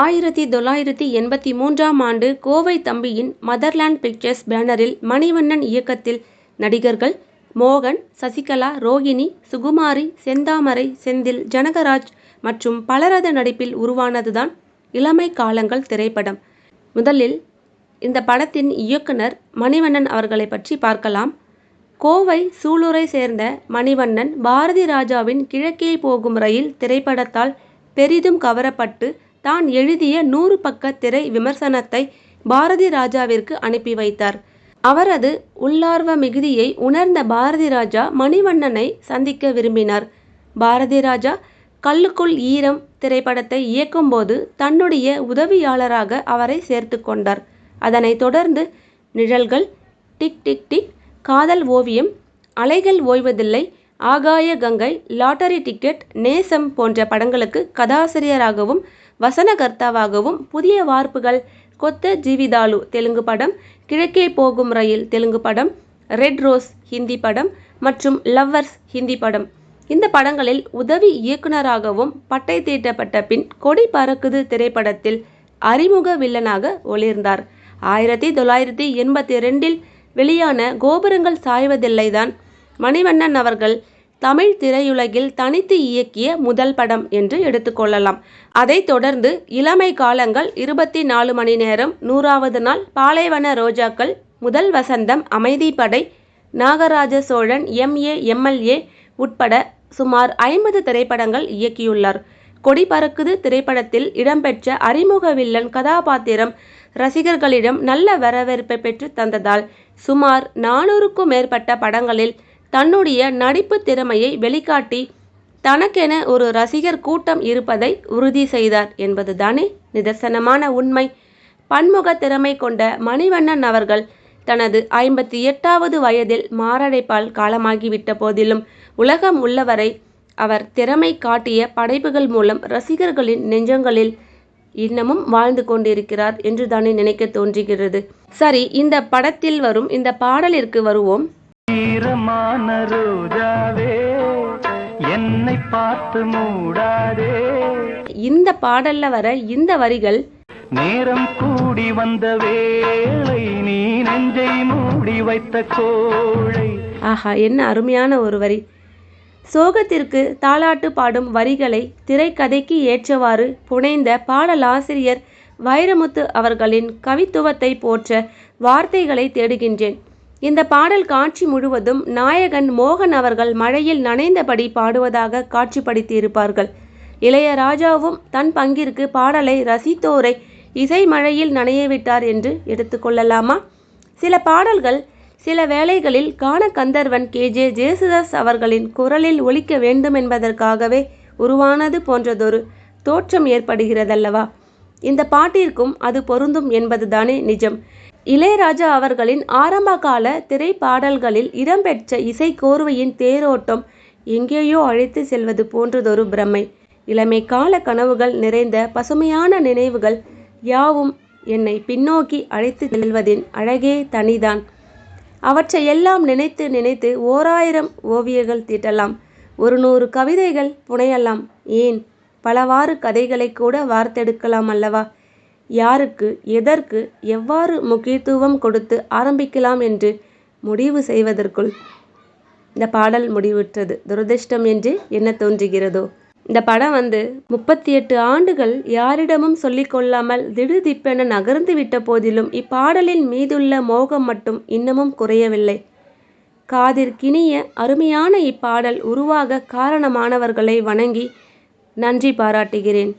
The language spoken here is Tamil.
ஆயிரத்தி தொள்ளாயிரத்தி எண்பத்தி மூன்றாம் ஆண்டு கோவை தம்பியின் மதர்லேண்ட் பிக்சர்ஸ் பேனரில் மணிவண்ணன் இயக்கத்தில் நடிகர்கள் மோகன் சசிகலா ரோகிணி சுகுமாரி செந்தாமரை செந்தில் ஜனகராஜ் மற்றும் பலரது நடிப்பில் உருவானதுதான் இளமை காலங்கள் திரைப்படம். முதலில் இந்த படத்தின் இயக்குனர் மணிவண்ணன் அவர்களை பற்றி பார்க்கலாம். கோவை சூலூரை சேர்ந்த மணிவண்ணன் பாரதி ராஜாவின் கிழக்கே போகும் ரயில் திரைப்படத்தால் பெரிதும் கவரப்பட்டு தான் எழுதிய நூறு பக்க திரை விமர்சனத்தை பாரதி ராஜாவிற்கு அனுப்பி வைத்தார். அவரது உள்ளார்வ மிகுதியை உணர்ந்த பாரதி ராஜா மணிவண்ணனை சந்திக்க விரும்பினார். பாரதி ராஜா கல்லுக்குள் ஈரம் திரைப்படத்தை இயக்கும்போது தன்னுடைய உதவியாளராக அவரை சேர்த்து கொண்டார். அதனைத் தொடர்ந்து நிழல்கள் டிக் டிக் டிக் காதல் ஓவியம் அலைகள் ஓய்வதில்லை ஆகாய கங்கை லாட்டரி டிக்கெட் நேசம் போன்ற படங்களுக்கு கதாசிரியராகவும் வசனகர்த்தாவாகவும் புதிய வார்ப்புகள். கொத்த ஜீவிதாலு தெலுங்கு படம். கிழக்கே போகும் ரயில் தெலுங்கு படம். ரெட் ரோஸ் ஹிந்தி படம். மற்றும் லவ்வர்ஸ் ஹிந்தி படம். இந்த படங்களில் உதவி இயக்குனராகவும் பட்டை தீட்டப்பட்ட பின் கொடி பறக்குது திரைப்படத்தில் அறிமுக வில்லனாக ஒளிர்ந்தார். ஆயிரத்தி தொள்ளாயிரத்தி எண்பத்தி ரெண்டில் வெளியான கோபுரங்கள் சாய்வதில்லைதான். மணிவண்ணன் அவர்கள் தமிழ் திரையுலகில் தனித்து இயக்கிய முதல் படம் என்று எடுத்துக்கொள்ளலாம் அதைத் தொடர்ந்து இளமை காலங்கள் இருபத்தி நாலு மணி நேரம் நூறாவது நாள் பாலைவன ரோஜாக்கள் முதல் வசந்தம் அமைதிப்படை நாகராஜ சோழன் எம்ஏ எம்எல்ஏ உட்பட சுமார் ஐம்பது திரைப்படங்கள் இயக்கியுள்ளார். கொடி பறக்குது திரைப்படத்தில் இடம்பெற்ற அறிமுக வில்லன் கதாபாத்திரம் ரசிகர்களிடம் நல்ல வரவேற்பை பெற்று தந்ததால் சுமார் நானூறுக்கும் மேற்பட்ட படங்களில் தன்னுடைய நடிப்பு திறமையை வெளிக்காட்டி தனக்கென ஒரு ரசிகர் கூட்டம் இருப்பதை உறுதி செய்தார் என்பதுதானே நிதர்சனமான உண்மை. பன்முக திறமை கொண்ட மணிவண்ணன் அவர்கள் தனது ஐம்பத்தி எட்டாவது வயதில் மாரடைப்பால் காலமாகிவிட்ட போதிலும் உலகம் உள்ளவரை அவர் திறமை காட்டிய படைப்புகள் மூலம் ரசிகர்களின் நெஞ்சங்களில் இன்னமும் வாழ்ந்து கொண்டிருக்கிறார் என்றுதானே நினைக்க தோன்றுகிறது. சரி இந்த படத்தில் வரும் இந்த பாடலிற்கு வருவோம். ஈரமான ரோஜாவே என்னை பார்த்து மூடாதே. இந்த பாடல்ல வர இந்த வரிகள் நேரம் கூடி வந்த வேளை நீ நெஞ்சை மூடி வைத்த கோழை. ஆஹா என்ன அருமையான ஒரு வரி. சோகத்திற்கு தாலாட்டு பாடும் வரிகளை திரைக்கதைக்கு ஏற்றவாறு புனைந்த பாடலாசிரியர் வைரமுத்து அவர்களின் கவித்துவத்தை போற்ற வார்த்தைகளை தேடுகின்றேன். இந்த பாடல் காட்சி முழுவதும் நாயகன் மோகன் அவர்கள் மழையில் நனைந்தபடி பாடுவதாக காட்சிப்படுத்தியிருப்பார்கள். இளையராஜாவும் தன் பங்கிற்கு பாடலை ரசித்தோரை இசை மழையில் நனையவிட்டார் என்று எடுத்துக்கொள்ளலாமா சில பாடல்கள் சில வேளைகளில் காண கந்தர்வன் கே. ஜே. ஜேசுதாஸ் அவர்களின் குரலில் ஒலிக்க வேண்டும் என்பதற்காகவே உருவானது போன்றதொரு தோற்றம் ஏற்படுகிறதல்லவா? இந்த பாட்டிற்கும் அது பொருந்தும் என்பதுதானே நிஜம். இளையராஜா அவர்களின் ஆரம்பகால திரைப்பாடல்களில் இடம்பெற்ற இசை கோர்வையின் தேரோட்டம் எங்கேயோ அழைத்து செல்வது போன்றதொரு பிரமை. இளமை கால கனவுகள் நிறைந்த பசுமையான நினைவுகள் யாவும் என்னை பின்னோக்கி அழைத்து செல்வதின் அழகே தனிதான். அவற்றையெல்லாம் நினைத்து நினைத்து ஓராயிரம் ஓவியங்கள் தீட்டலாம். ஒரு நூறு கவிதைகள் புனையலாம். ஏன்? பலவாறு கதைகளை கூட வார்த்தெடுக்கலாம் அல்லவா? யாருக்கு எதற்கு எவ்வாறு முக்கியத்துவம் கொடுத்து ஆரம்பிக்கலாம் என்று முடிவு செய்வதற்குள் இந்த பாடல் முடிவுற்றது. துரதிர்ஷ்டம் என்று என்ன தோன்றுகிறதோ. இந்த படம் வந்து முப்பத்தி எட்டு ஆண்டுகள் யாரிடமும் சொல்லிக்கொள்ளாமல் திடுதிப்பென நகர்ந்து விட்ட போதிலும் இப்பாடலின் மீதுள்ள மோகம் மட்டும் இன்னமும் குறையவில்லை. காதிற்கினிய அருமையான இப்பாடல் உருவாக காரணமானவர்களை வணங்கி நன்றி பாராட்டுகிறேன்.